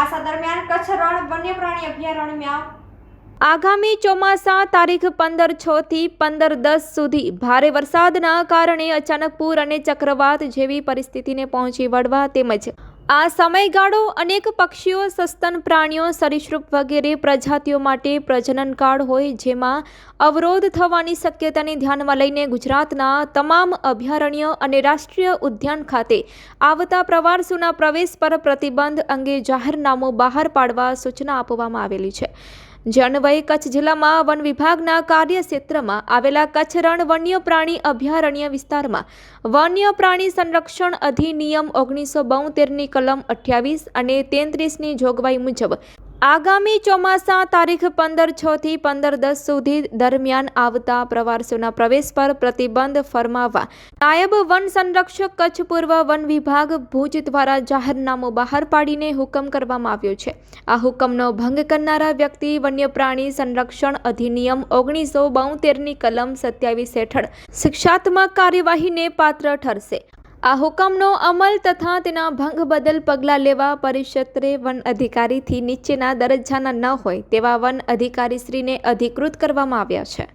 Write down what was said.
ચોમાસા દરમિયાન કચ્છ રણ વન્યપ્રાણી અભયારણ્યમાં આગામી ચોમાસા તારીખ પંદર છ થી પંદર દસ સુધી ભારે વરસાદના કારણે અચાનક પૂર અને ચક્રવાત જેવી પરિસ્થિતિને પહોંચી વળવા તેમજ આ સમયગાળો અનેક પક્ષીઓ, સસ્તન પ્રાણીઓ, સરીસૃપ વગેરે પ્રજાતિઓ માટે પ્રજનનકાળ હોય જેમાં અવરોધ થવાની શક્યતાને ધ્યાનમાં લઈને ગુજરાતના તમામ અભયારણ્ય અને રાષ્ટ્રીય ઉદ્યાન ખાતે આવતા પ્રવાસીઓના પ્રવેશ પર પ્રતિબંધ અંગે જાહેરનામું બહાર પાડવા સૂચના આપવામાં આવેલી છે. જે અન્વયે કચ્છ જિલ્લામાં વન વિભાગના કાર્યક્ષેત્રમાં આવેલા કચ્છ રણ વન્ય પ્રાણી અભયારણ્ય વિસ્તારમાં વન્ય પ્રાણી સંરક્ષણ અધિનિયમ ઓગણીસો બોતેરની કલમ અઠ્યાવીસ અને તેત્રીસની જોગવાઈ મુજબ આગામી ચોમાસા તારીખ પંદર છ થી પંદર દસ સુધી દરમિયાન આવતા પ્રવાસીઓના પ્રવેશ પર પ્રતિબંધ ફરમાવવા નાયબ વન સંરક્ષક કચ્છ પૂર્વ વન વિભાગ ભુજ દ્વારા જાહેરનામું બહાર પાડીને હુકમ કરવામાં આવ્યો છે. આ હુકમનો ભંગ કરનારા વ્યક્તિ વન્ય પ્રાણી સંરક્ષણ અધિનિયમ ઓગણીસો બોતેરની કલમ સત્યાવીસ હેઠળ શિક્ષાત્મક કાર્યવાહીને પાત્ર ઠરશે. આ હુકમનો અમલ તથા તેના ભંગ બદલ પગલાં લેવા પરિક્ષેત્રે વન અધિકારીથી નીચેના દરજ્જાના ન હોય તેવા વન અધિકારીશ્રીને અધિકૃત કરવામાં આવ્યા છે.